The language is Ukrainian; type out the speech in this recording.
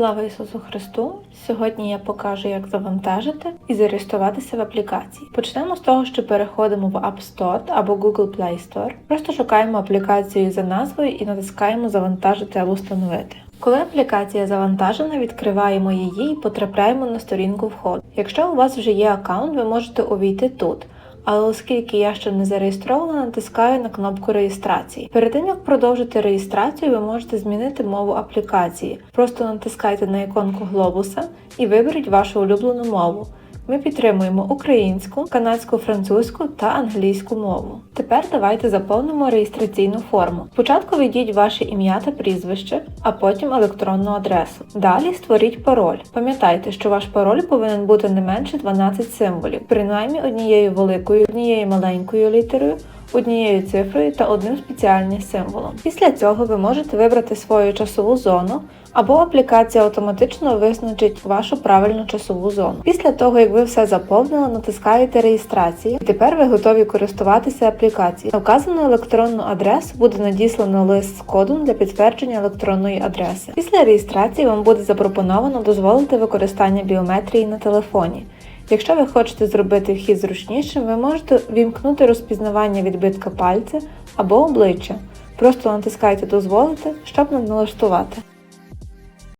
Слава Ісусу Христу! Сьогодні я покажу, як завантажити і зареєструватися в аплікації. Почнемо з того, що переходимо в App Store або Google Play Store. Просто шукаємо аплікацію за назвою і натискаємо Завантажити або встановити. Коли аплікація завантажена, відкриваємо її і потрапляємо на сторінку входу. Якщо у вас вже є аккаунт, ви можете увійти тут. Але оскільки я ще не зареєстрована, натискаю на кнопку реєстрації. Перед тим як продовжити реєстрацію, ви можете змінити мову аплікації. Просто натискайте на іконку глобуса і виберіть вашу улюблену мову. Ми підтримуємо українську, канадську, французьку та англійську мову. Тепер давайте заповнимо реєстраційну форму. Спочатку введіть ваше ім'я та прізвище, а потім електронну адресу. Далі створіть пароль. Пам'ятайте, що ваш пароль повинен бути не менше 12 символів, принаймні однією великою, однією маленькою літерою, однією цифрою та одним спеціальним символом. Після цього ви можете вибрати свою часову зону, або аплікація автоматично визначить вашу правильну часову зону. Після того, як ви все заповнили, натискаєте реєстрацію, і тепер ви готові користуватися аплікацією. На вказану електронну адресу буде надіслано лист з кодом для підтвердження електронної адреси. Після реєстрації вам буде запропоновано дозволити використання біометрії на телефоні. Якщо ви хочете зробити вхід зручнішим, ви можете вімкнути розпізнавання відбитка пальця або обличчя. Просто натискайте дозволити, щоб налаштувати.